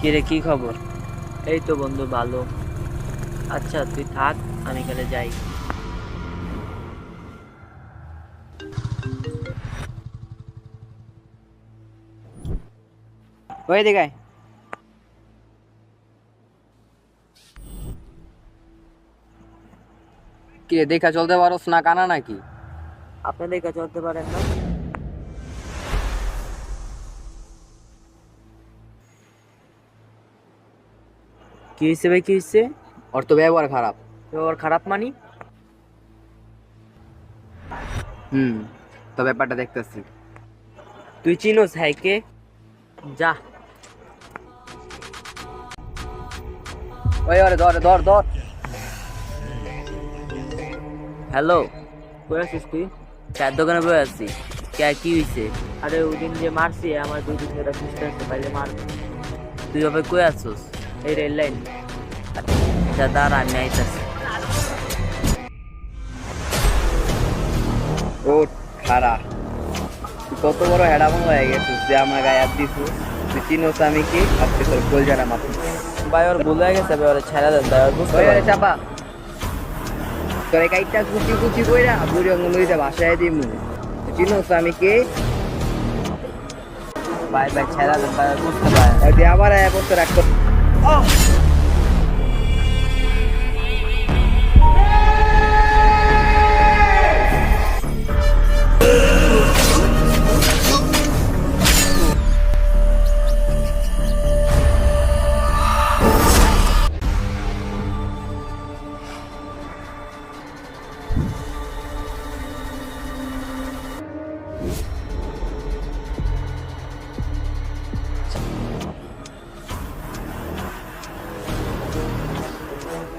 কিরে, কি খবর? এই তো বন্ধু, ভালো। আচ্ছা তুই থাক, আমি গেলে যাই। ওই দিকায় কি, দেখা চলতে পারোস না, কানা নাকি? আপনাদের দেখা চলতে পারেন না। কি হয়েছে ভাই কি হয়েছে ওর তো ব্যবহার খারাপ। ওর খারাপ মানি? হুম তো ব্যাপারটা দেখতেছি। তুই চিনোস হ্যাঁ কে? যা। ওই ওরে ধর ধর ধর। হ্যালো কই আছিস তুই? চার দোকানে বসে আছি। কে কি হয়েছে আরে ওই দিন যে মারছি আমার দুই দিন ধরে সুস্থ আছে পাইলে মার। তুই ওভাবে কই আছিস? এই রেল লাইন আচ্ছা দাঁড়া আমি আইতাছি। ও খারা তুই কত বড় হেডামন হয়ে গেছিস যে আমার গায়ে হাত দিছিস তুই চিনোস আমি কি? আজকে তোর গোল জানা মাথা ভাই ওর ভুল হয়ে গেছে ভাই ওরা ছেড়ে দেন ভাই ওর বুঝতে পারে চাপা। তোর এই কাইটটা কুচি কুচি কইরা বুড়ি অঙ্গ লইতে বাসায় দিমু। চিনোস আমি কি? ভাই ভাই ছেড়ে দেন ভাই বুঝতে পারে আর তুই আবার 啊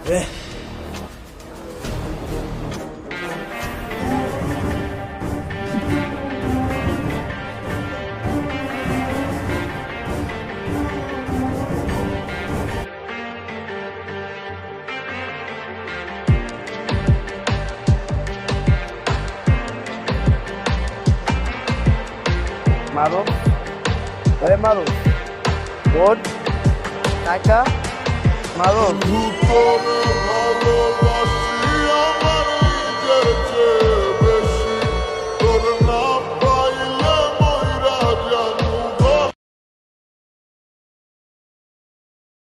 বছর রাখতো মারো ওরে মারো বোন কাকা মারো